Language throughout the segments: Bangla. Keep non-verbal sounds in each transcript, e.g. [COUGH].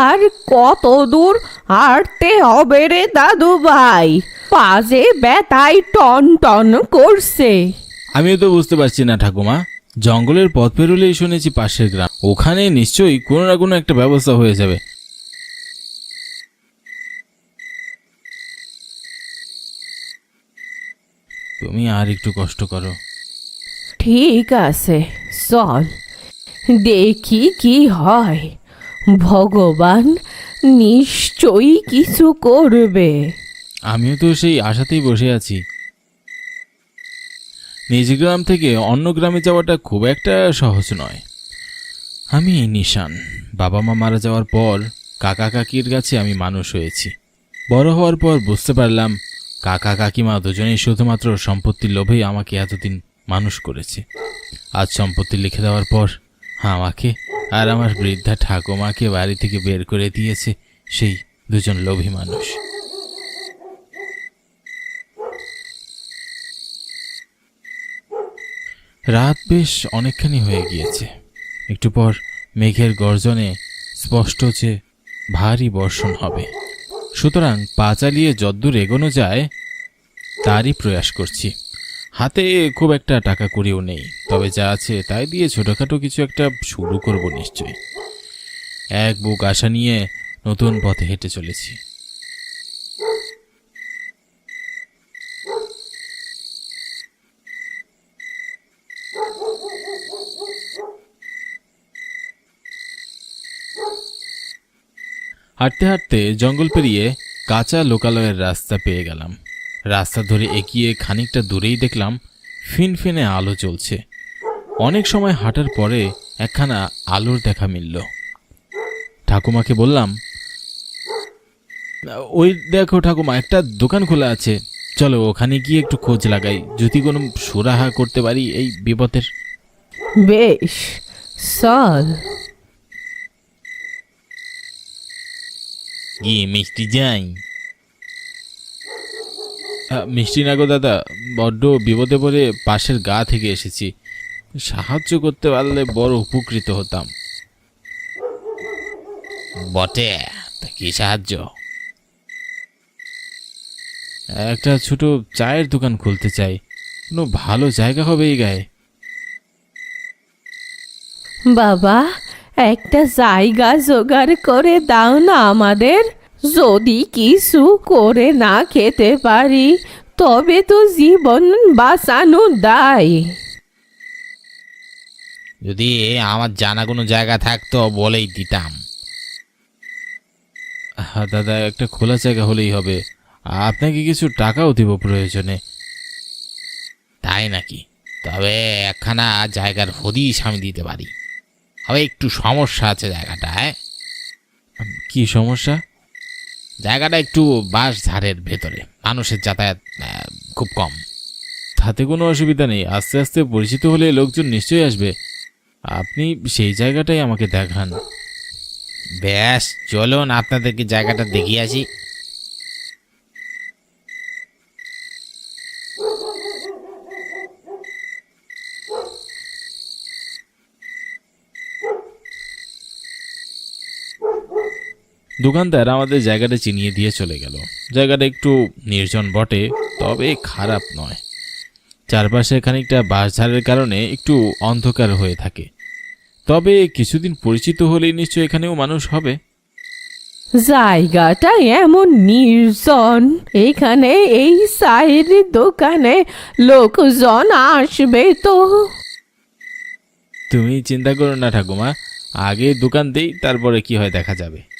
আর কত দূর হাঁটতে হবে রে দাদু ভাই পাজে ব্যথায় টন টন করছে। আমিও তো বুঝতে পারছি না ঠাকুমা। জঙ্গলের পথ পেরোলেই শুনেছি পাশের গ্রাম। ওখানে নিশ্চয়ই কোনো না কোনো একটা ব্যবস্থা হয়ে যাবে। তুমি আর একটু কষ্ট করো। ঠিক আছে চল। দেখি কি হয়। ভগবান নিশ্চয়ই কিছু করবে। আমিও তো সেই আশাতেই বসে আছি। নিজ গ্রাম থেকে অন্য গ্রামে যাওয়াটা খুব একটা সহজ নয়। আমি নিশান। বাবা মা মারা যাওয়ার পর কাকা কাকির কাছে আমি মানুষ হয়েছি। বড় হওয়ার পর বুঝতে পারলাম কাকা কাকিমা দুজনেই শুধুমাত্র সম্পত্তির লোভেই আমাকে এতদিন মানুষ করেছে। আজ সম্পত্তি লিখে দেওয়ার পর আমাকে আর আমার বৃদ্ধা ঠাকুমাকে বাড়ি থেকে বের করে দিয়েছে, সেই দুজন লোভী মানুষ। রাত বেশ অনেকখানি হয়ে গিয়েছে। একটু পর মেঘের গর্জনে স্পষ্ট যে ভারী বর্ষণ হবে। সুতরাং পা চালিয়ে যদ্দূর এগোনো যায়, তারই প্রয়াস করছি। হাতে খুব একটা টাকা করিও নেই, তবে যা আছে তাই দিয়ে ছোটোখাটো কিছু একটা শুরু করব নিশ্চয় এক বুক আশা নিয়ে নতুন পথে হেঁটে চলেছি। হাঁটতে হাঁটতে জঙ্গল পেরিয়ে কাঁচা লোকালয়ের রাস্তা পেয়ে গেলাম। রাস্তা ধরে এগিয়ে খানিকটা দূরেই দেখলাম ফিনফিনে আলো চলছে অনেক সময় হাঁটার পরে একখানা আলোর দেখা মিলল। ঠাকুমাকে বললাম ওই দেখো ঠাকুমা একটা দোকান খোলা আছে। চলো ওখানে গিয়ে একটু খোঁজ লাগাই। যদি কোনো সুরাহা করতে পারি এই বিপদের। বেশ চল। গিয়ে মিষ্টি যাই। মিষ্টি না গো দাদা, বড্ড বিপদে পড়ে পাশের গা থেকে এসেছি। সাহায্য করতে পারলে বড় উপকৃত হতাম। বটে কি সাহায্য? একটা ছোট চায়ের দোকান খুলতে চাই। কোনো ভালো জায়গা হবে এই গায়ে। বাবা, একটা জায়গা জোগাড় করে দাও না আমাদের। যদি কিছু করে না খেতে পারি তবে তো জীবন বাঁচানো দায়। যদি আমার জানা কোনো জায়গা থাকতো বলেই দিতাম। হ্যাঁ দাদা একটা খোলা জায়গা হলেই হবে। আপনাকে কিছু টাকাও দিব প্রয়োজনে। তাই নাকি? তবে একখানা জায়গার হদিস আমি দিতে পারি। হবে একটু সমস্যা আছে জায়গাটায়। কি সমস্যা? জায়গাটা একটু বাস ঝাড়ের ভেতরে। মানুষের যাতায়াত খুব কম। তাতে কোনো অসুবিধা নেই। আস্তে আস্তে পরিচিত হলে লোকজন নিশ্চয়ই আসবে। আপনি সেই জায়গাটাই আমাকে দেখান। ব্যাস চলুন আপনাদেরকে জায়গাটা দেখিয়ে আসি। দোকানদার আমাদের জায়গাটা চিনিয়ে দিয়ে চলে গেল। জায়গাটা একটু নির্জন বটে তবে খারাপ নয়। চারপাশে খানিকটা বাঁশঝাড়ের কারণে একটু অন্ধকার হয়ে থাকে। তবে কিছুদিন পরিচিত হলেই নিশ্চয় এখানেও মানুষ হবে। জায়গাটা এমন নির্জন। এখানে এই সাইড দোকানে লোকজন আসবে তো। তুমি চিন্তা করো না ঠাকুমা আগে দোকান দেই তারপরে কি হয় দেখা যাবে।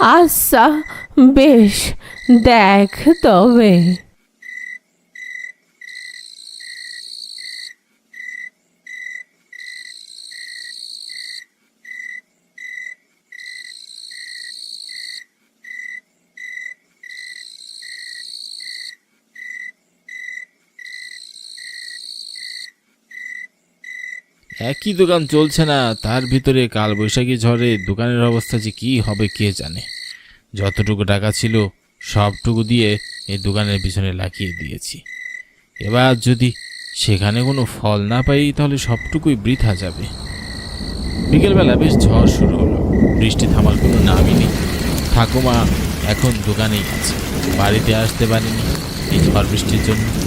আচ্ছা বেশ দেখ তবে। একই দোকান চলছে না, তার ভিতরে কাল বৈশাখী ঝড়ে দোকানের অবস্থা যে কী হবে কে জানে। যতটুকু টাকা ছিল, সবটুকু দিয়ে এই দোকানের পিছনে লাগিয়ে দিয়েছি। এবার যদি সেখানে কোনো ফল না পাই, তাহলে সবটুকুই বৃথা যাবে। বিকেলবেলা বেশ ঝড় শুরু হলো। বৃষ্টি থামার কোনো নামই নেই। ঠাকুমা এখন দোকানেই আছে। বাড়িতে আসতে পারেনি এই ঝড় বৃষ্টির জন্য।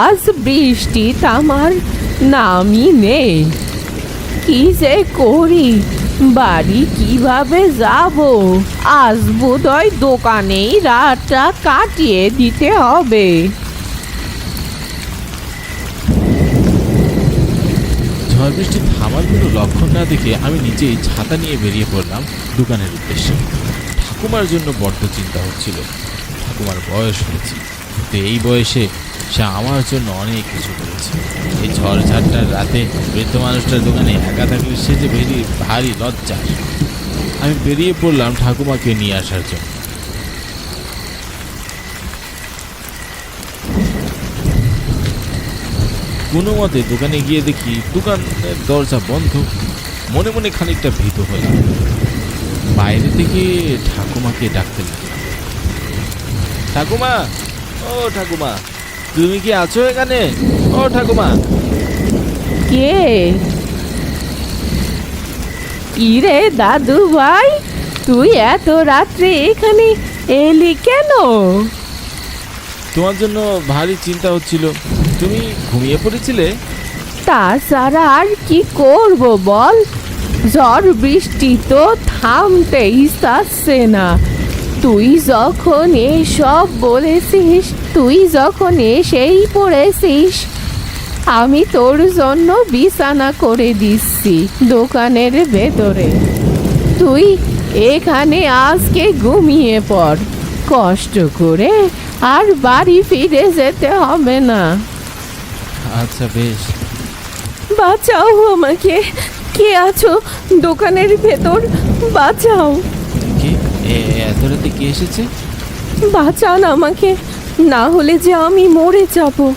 আজ বৃষ্টি আমার নামই নেই। কি যে করি, বাড়ি কীভাবে যাব? আজ বোধহয় দোকানেই রাতটা কাটিয়ে দিতে হবে। ঝড় বৃষ্টি থামার কোনো লক্ষণ না দেখে আমি নিজেই ছাতা নিয়ে বেরিয়ে পড়লাম দোকানের উদ্দেশ্যে। ঠাকুমার জন্য বড্ড চিন্তা হচ্ছিল। ঠাকুমার বয়স হয়েছে। এই বয়সে সে আমার জন্য অনেক কিছু করেছে। এই ঝড় ঝাড়টার রাতে বৃদ্ধ মানুষটার দোকানে একা থাকলে সে যে বেরিয়ে ভারী লজ্জা। আমি বেরিয়ে পড়লাম ঠাকুমাকে নিয়ে আসার জন্য। কোনো মতে দোকানে গিয়ে দেখি দোকানের দরজা বন্ধ। মনে মনে খানিকটা ভীত হলাম। বাইরে থেকে ঠাকুমাকে ডাকতে লাগলাম। ঠাকুমা! ও ঠাকুমা! তুমি কি আছো এখানে? ও ঠাকুমা। কে? ইরে দাদু ভাই তুই এত রাত্রে এখানে এলি কেন? তোমার জন্য ভারী চিন্তা হচ্ছিল। তুমি ঘুমিয়ে পড়েছিলে? তাছাড়া আর কি করব বল? ঝড় বৃষ্টি তো থামতেই চাচ্ছে না। তুই যখন এসব বলেছিস তুই যখন এসেই পড়েছিস আমি তোর জন্য বিছানা করে দিচ্ছি দোকানের ভেতরে। তুই এখানে আজকে ঘুমিয়ে পড়। কষ্ট করে আর বাড়ি ফিরে যেতে হবে না। আচ্ছা বেশ। বাঁচাও আমাকে। কে আছো? দোকানের ভেতর বাঁচাও। এত রাতে কে এসেছে? বাঁচান আমাকে, না হলে যে আমি মরে যাব।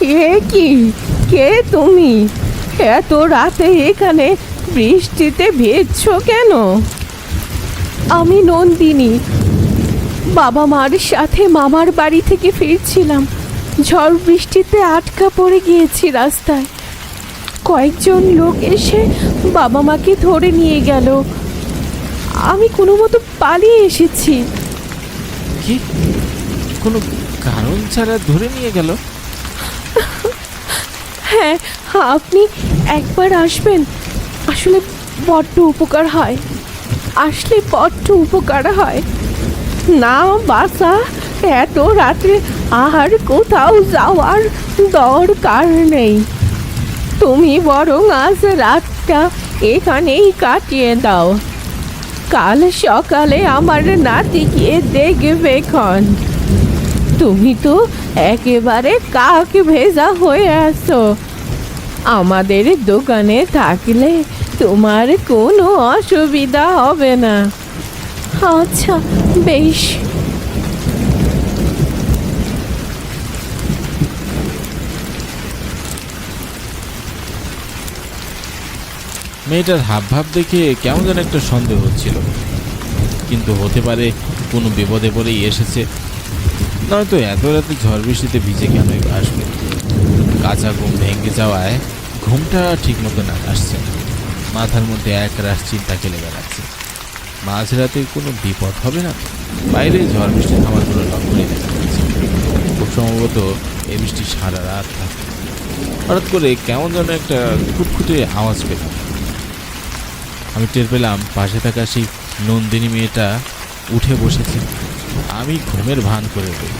এ কি? কে তুমি? এত রাতে এখানে বৃষ্টিতে ভেজছো কেন? আমি নন্দিনী। বাবা মার সাথে মামার বাড়ি থেকে ফিরছিলাম। ঝড় বৃষ্টিতে আটকা পড়ে গিয়েছি রাস্তায়। কয়েকজন লোক এসে বাবা মাকে ধরে নিয়ে গেল। আমি কোনো মতো পালিয়ে এসেছি। কি? কোনো কারণ ছাড়া ধরে নিয়ে গেল? হ্যাঁ আপনি একবার আসবেন। আসলে বড্ড উপকার হয়। আসলে বড্ড উপকার হয়। না বাসা এত রাত্রে আর কোথাও যাওয়ার দরকার নেই। তুমি বরং আজ রাতটা এখানেই কাটিয়ে দাও। কাল সকালে আমার নাতি গিয়ে দেখবে ক্ষণ তুমি তো একেবারে কাক ভেজা হয়ে আছো। আমাদের দোকানে থাকলে তোমার কোনো অসুবিধা হবে না। আচ্ছা বেশ। মেয়েটার হাব ভাব দেখে কেমন যেন একটা সন্দেহ হচ্ছিল। কিন্তু হতে পারে কোনো বিপদে পড়েই এসেছে। নয়তো এত রাতে ঝড় বৃষ্টিতে ভিজে কেন আসবে? কাঁচা ঘুম ভেঙে যাওয়ায় ঘুমটা ঠিক মতো না আসছে না। মাথার মধ্যে এক রাশ চিন্তা খেলে বেড়াচ্ছে। মাঝরাতে কোনো বিপদ হবে না? বাইরে ঝড় বৃষ্টি থামার কোনো লক্ষণই দেখা যাচ্ছে খুব সম্ভবত এ বৃষ্টি সারা রাত থাকবে। হঠাৎ করে কেমন যেন একটা খুটখুটে আওয়াজ পেলাম আমি টের পেলাম পাশে থাকা সেই নন্দিনী মেয়েটা উঠে বসেছে। আমি ঘুমের ভান করে বলি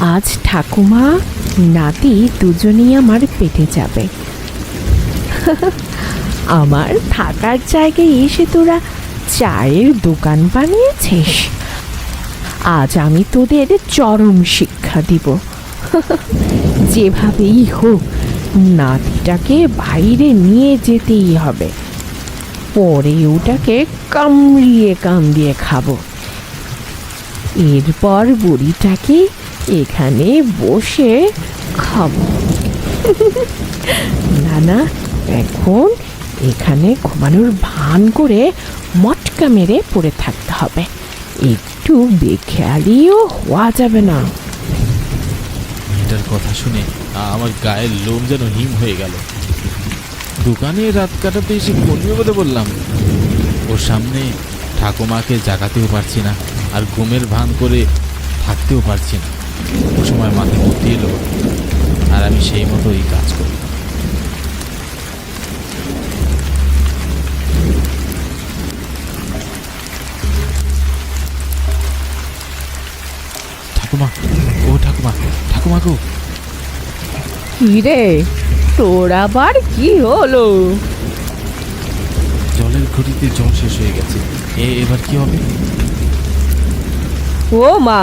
আজ ঠাকুমা, নাতি দুজনেই আমার পেটে যাবে। আমার থাকার জায়গায় এসে তোরা চায়ের দোকান বানিয়েছিস? আজ আমি তোদের চরম শিক্ষা দিব। যেভাবেই হোক, নাতিটাকে বাইরে নিয়ে যেতেই হবে। পরে ওটাকে কামড়িয়ে কামড়িয়ে খাব। এরপর বুড়িটাকে এখানে বসে খাব। [LAUGHS] না না এখন এখানে ঘুমানোর ভান করে মটকা মেরে পড়ে থাকতে হবে। একটু বেখেয়ালিও হওয়া যাবে না। মেয়েটার কথা শুনে আমার গায়ের লোম যেন হিম হয়ে গেল। দোকানে রাত কাটাতে এসে কোন বিপদে বললাম। ওর সামনে ঠাকুমাকে জাগাতেও পারছি না আর ঘুমের ভান করে থাকতেও পারছি না। ও সময় মাথায় বুদ্ধি এলো আর আমি সেই মতোই কাজ করি। ঠাকুমা, ও ঠাকুমা ঠাকুমা গো। কি রে? তোর আবার কি হলো? জলের ঘটিতে জল শেষ হয়ে গেছে। এ এবার কি হবে? ও মা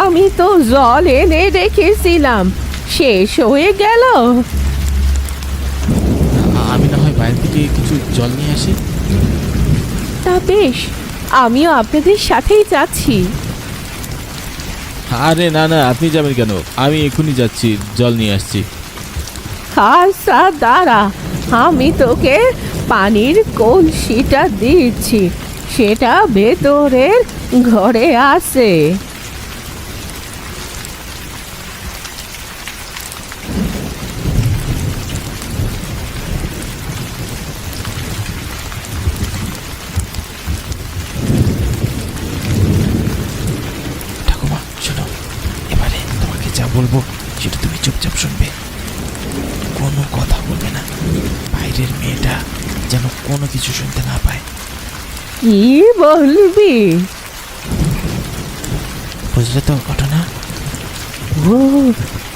আমি তো জল এনে রেখেছিলাম। শেষ হয়ে গেল। আমি না হয় বাইরে থেকে কিছু জল নিয়ে আসি? তা বেশ আমিও আপনাদের সাথেই যাচ্ছি। আরে না না আপনি যাবেন কেন? আমি এক্ষুনি যাচ্ছি জল নিয়ে আসছি। আচ্ছা দাঁড়া, আমি তোকে পানির কলসিটা দিচ্ছি, সেটা ভেতরের ঘরে আছে। ঠাকুমা, শোনো, এবারে তোমাকে যা বলব, সেটা তুমি চুপচাপ শুনবে। কোনো কথা বলবে না। বাইরের মেয়েটা যেন কোনো কিছু শুনতে না পায়। কি বলবি? বুঝলে তো ঘটনা? ও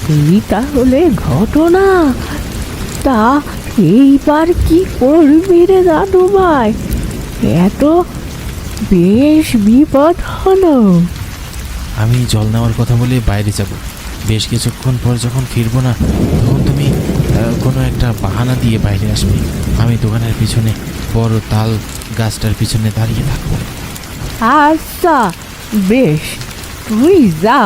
এই তাহলে ঘটনা। তা এইবার কি করবি রে দাদু ভাই? এত বেশ বিপদ হলো। আমি জল নেওয়ার কথা বলে বাইরে যাব। বেশ কিছুক্ষণ পর যখন ফিরবো না তখন তুমি কোনো একটা বাহানা দিয়ে বাইরে আসবে। আমি দোকানের পিছনে বড় তাল গাছটার পিছনে দাঁড়িয়ে থাকব। আচ্ছা বেশ, তুই যা।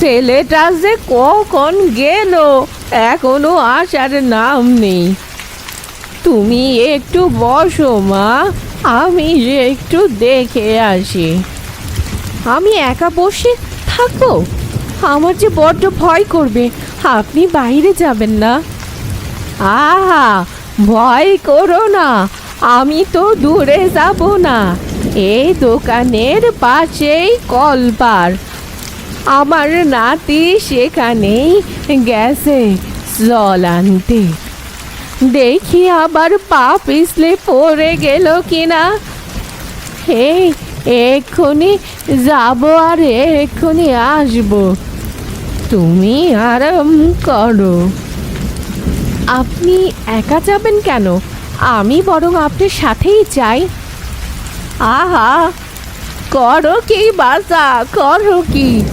ছেলেটা যে কখন গেল, এখনও আসার নাম নেই। তুমি একটু বসো, মা। আমি যে একটু দেখে আসি। আমি একা বসে থাকব? আমার যে বড্ড ভয় করবে। আপনি বাইরে যাবেন না। আহা, ভয় করো না। আমি তো দূরে যাব না। এই দোকানের পাশেই কলপার আমার নাতি সেখানেই গেছে জল আনতে। দেখি আবার পা পিছলে পড়ে গেল কিনা। হে, এক্ষুনি যাব আর এক্ষুনি আসব। তুমি আরাম করো। আপনি একা যাবেন কেন? আমি বরং আপনার সাথেই যাই। আহা, করো কি বাসা করো কি?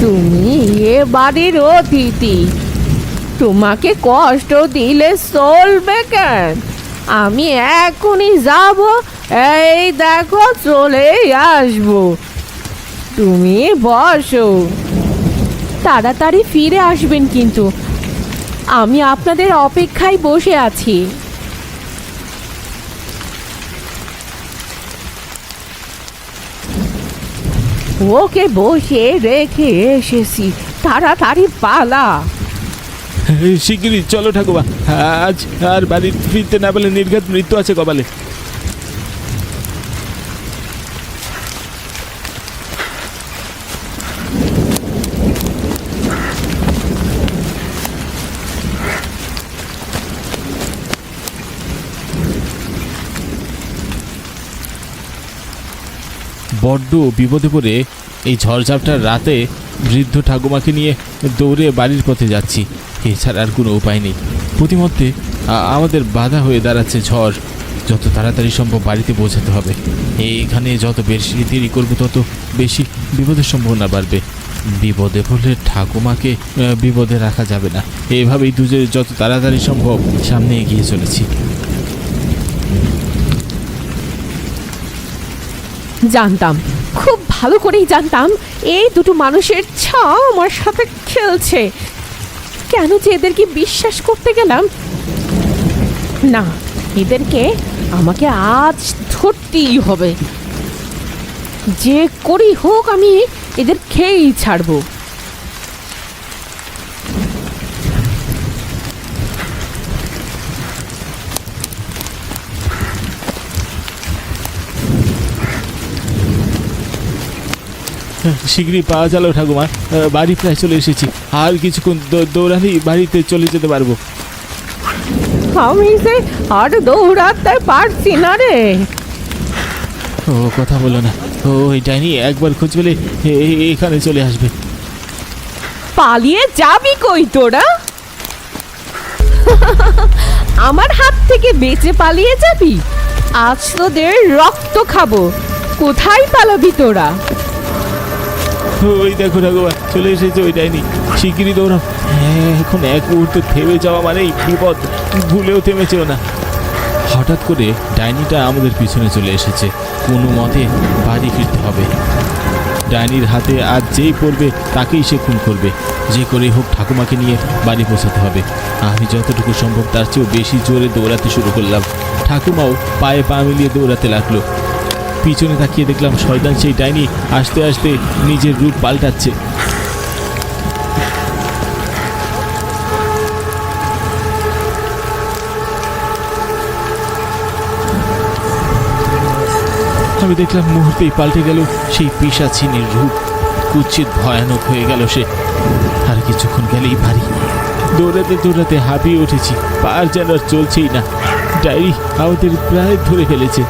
তুমি এ বাড়ির অতিথি। তোমাকে কষ্ট দিলে চলবে কেন? আমি এখনই যাব এই দেখো চলে আসব। তুমি বসো। তাড়াতাড়ি ফিরে আসবেন কিন্তু। আমি আপনাদের অপেক্ষায় বসে আছি। ওকে বসে রেখে এসেছি। তাড়াতাড়ি পালা। শিগগিরই, চলো ঠাকুমা। আজ আর বাড়ি ফিরতে না বলে নির্ঘাত মৃত্যু আছে কপালে। বড্ড বিপদে পড়ে এই ঝড়ঝাপটার রাতে বৃদ্ধ ঠাকুমাকে নিয়ে দৌড়ে বাড়ির পথে যাচ্ছি। এছাড়া আর কোনো উপায় নেই। প্রতিমধ্যে আমাদের বাধা হয়ে দাঁড়াচ্ছে ঝড়। যত তাড়াতাড়ি সম্ভব বাড়িতে পৌঁছাতে হবে। এইখানে যত বেশি দেরি করব, তত বেশি বিপদের সম্ভাবনা বাড়বে। বিপদে পড়লে ঠাকুমাকে বিপদে রাখা যাবে না। এইভাবেই দুজনে যত তাড়াতাড়ি সম্ভব সামনে এগিয়ে চলেছি। জানতাম। খুব ভালো করেই জানতাম, এই দুটো মানুষের ছা আমার সাথে খেলছে। কেন যে এদেরকে বিশ্বাস করতে গেলাম? না, এদেরকে আমাকে আজ ধরতেই হবে। যে করি হোক আমি এদের খেয়েই ছাড়বো। শীঘ্রই পাওয়া গেল ঠাকুমা। বাড়ি প্রায় চলে এসেছি। আর কিছুক্ষণ দৌড়ালেই বাড়িতে চলে যেতে পারব। আমি যে আর দৌড়াতে পারছি না রে। ও কথা বলো না। ও এই ডাইনি একবার খোঁজ পেলে এখানে চলে আসবে। পালিয়ে যাবি কই তোরা? আমার হাত থেকে বেঁচে পালিয়ে যাবি? আজ তোদের রক্ত খাব। কোথায় পালাবি তোরা? ওই দেখো ঠাকুমা চলে এসেছে ওই ডাইনি শিগগিরই দৌড়াও। হ্যাঁ, এখন এক মুহূর্তে থেমে যাওয়া মানেই বিপদ। ভুলেও থেমেছেও না। হঠাৎ করে ডাইনিটা আমাদের পিছনে চলে এসেছে। কোনো মতে বাড়ি ফিরতে হবে। ডাইনির হাতে আর যেই পড়বে তাকেই সে খুন করবে। যে করেই হোক ঠাকুমাকে নিয়ে বাড়ি পৌঁছাতে হবে। আমি যতটুকু সম্ভব তার চেয়েও বেশি জোরে দৌড়াতে শুরু করলাম। ঠাকুমাও পায়ে পা মিলিয়ে দৌড়াতে লাগল। পিছনে তাকিয়ে দেখলাম শয়তান সেই ডাইনি আস্তে আস্তে নিজের রূপ পাল্টাচ্ছে। আমি দেখলাম মুহূর্তেই পাল্টে গেল সেই পিসাচিনীর রূপ। কুচ্ছিত ভয়ানক হয়ে গেল সে। আর কিছুক্ষণ গেলেই বাড়ি দৌড়াতে দৌড়াতে হাঁপিয়ে উঠেছি। পার যেন আর চলছেই না। ডায়েরি আমাদের প্রায় ধরে ফেলেছে।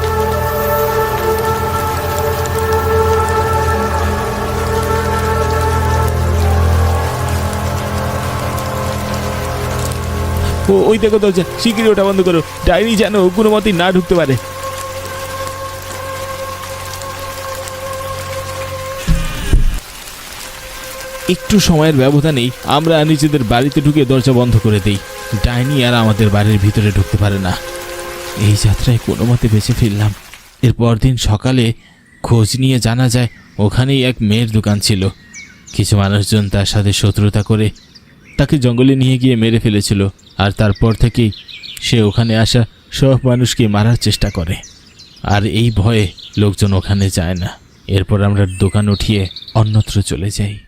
ও, ওই দেখো দরজা শিগগিরই ওটা বন্ধ করো। ডায়েরি যেন কোনো মতেই না ঢুকতে পারে। একটু সময়ের ব্যবধানেই আমরা নিজেদের বাড়িতে ঢুকে দরজা বন্ধ করে দিই। ডাইনি আর আমাদের বাড়ির ভিতরে ঢুকতে পারে না। এই যাত্রায় কোনো মতে বেঁচে ফিরলাম। এর পরদিন সকালে খোঁজ নিয়ে জানা যায়, ওখানেই এক মেয়ের দোকান ছিল। কিছু মানুষজন তার সাথে শত্রুতা করে তাকে জঙ্গলে নিয়ে গিয়ে মেরে ফেলেছিল। আর তারপর থেকেই সে ওখানে আসা সব মানুষকে মারার চেষ্টা করে। আর এই ভয়ে লোকজন ওখানে যায় না। এরপর আমরা দোকান উঠিয়ে অন্যত্র চলে যাই।